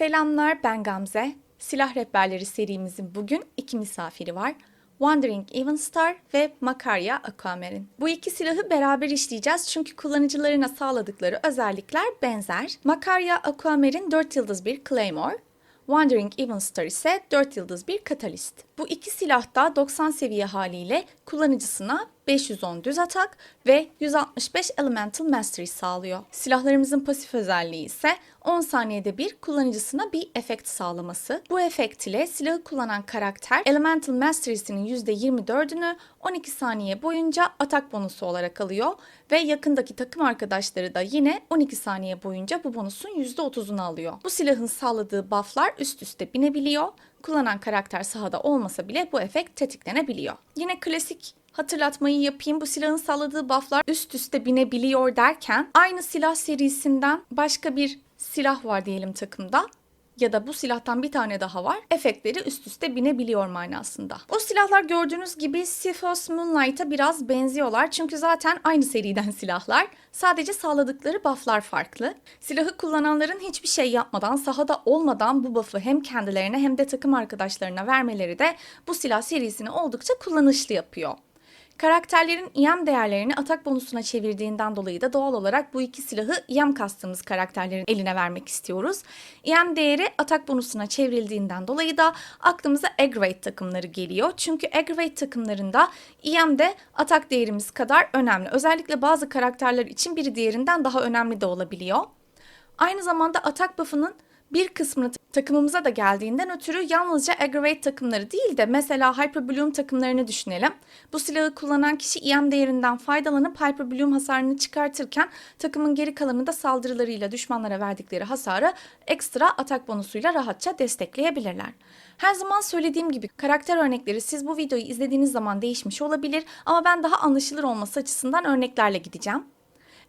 Selamlar ben Gamze. Silah Rehberleri serimizin bugün iki misafiri var. Wandering Evenstar ve Makarya Aquamarine. Bu iki silahı beraber işleyeceğiz çünkü kullanıcılarına sağladıkları özellikler benzer. Makarya Aquamarine 4 yıldız bir Claymore, Wandering Evenstar ise 4 yıldız bir Catalyst. Bu iki silah da 90 seviye haliyle kullanıcısına 510 düz atak ve 165 Elemental Mastery sağlıyor. Silahlarımızın pasif özelliği ise 10 saniyede bir kullanıcısına bir efekt sağlaması. Bu efekt ile silahı kullanan karakter Elemental Mastery'sinin %24'ünü 12 saniye boyunca atak bonusu olarak alıyor ve yakındaki takım arkadaşları da yine 12 saniye boyunca bu bonusun %30'unu alıyor. Bu silahın sağladığı bufflar üst üste binebiliyor. Kullanan karakter sahada olmasa bile bu efekt tetiklenebiliyor. Yine klasik hatırlatmayı yapayım. Bu silahın sağladığı bufflar üst üste binebiliyor derken aynı silah serisinden başka bir silah var diyelim takımda ya da bu silahtan bir tane daha var. Efektleri üst üste binebiliyor manasında. O silahlar gördüğünüz gibi Sifos Moonlight'a biraz benziyorlar. Çünkü zaten aynı seriden silahlar. Sadece sağladıkları bufflar farklı. Silahı kullananların hiçbir şey yapmadan, sahada olmadan bu buff'ı hem kendilerine hem de takım arkadaşlarına vermeleri de bu silah serisini oldukça kullanışlı yapıyor. Karakterlerin EM değerlerini atak bonusuna çevirdiğinden dolayı da doğal olarak bu iki silahı EM kastığımız karakterlerin eline vermek istiyoruz. EM değeri atak bonusuna çevrildiğinden dolayı da aklımıza aggravate takımları geliyor. Çünkü aggravate takımlarında EM de atak değerimiz kadar önemli. Özellikle bazı karakterler için biri diğerinden daha önemli de olabiliyor. Aynı zamanda atak buff'ının bir kısmını takımımıza da geldiğinden ötürü yalnızca aggravate takımları değil de mesela Hyper Bloom takımlarını düşünelim. Bu silahı kullanan kişi EM değerinden faydalanıp Hyper Bloom hasarını çıkartırken takımın geri kalanını da saldırılarıyla düşmanlara verdikleri hasarı ekstra atak bonusuyla rahatça destekleyebilirler. Her zaman söylediğim gibi karakter örnekleri siz bu videoyu izlediğiniz zaman değişmiş olabilir ama ben daha anlaşılır olması açısından örneklerle gideceğim.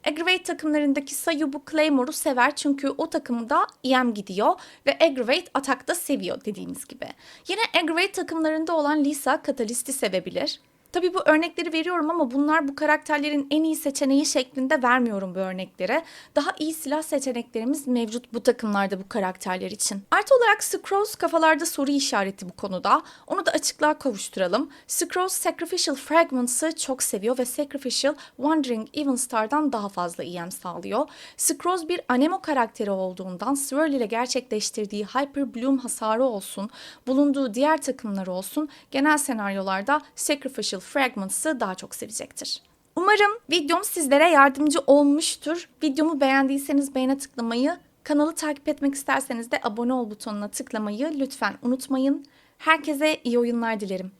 Aggravate takımlarındaki Sayu bu Claymore'u sever çünkü o takımda EM gidiyor ve Aggravate atakta seviyor dediğimiz gibi. Yine Aggravate takımlarında olan Lisa Catalyst'i sevebilir. Tabi bu örnekleri veriyorum ama bunlar bu karakterlerin en iyi seçeneği şeklinde vermiyorum bu örnekleri. Daha iyi silah seçeneklerimiz mevcut bu takımlarda bu karakterler için. Artı olarak Scrolls kafalarda soru işareti bu konuda. Onu da açıklığa kavuşturalım. Scrolls Sacrificial Fragments'ı çok seviyor ve Sacrificial Wandering Evenstar'dan daha fazla EM sağlıyor. Scrolls bir anemo karakteri olduğundan Swirl ile gerçekleştirdiği Hyper Bloom hasarı olsun, bulunduğu diğer takımlar olsun genel senaryolarda Sacrificial Fragments'ı daha çok sevecektir. Umarım videom sizlere yardımcı olmuştur. Videomu beğendiyseniz beğene tıklamayı, kanalı takip etmek isterseniz de abone ol butonuna tıklamayı lütfen unutmayın. Herkese iyi oyunlar dilerim.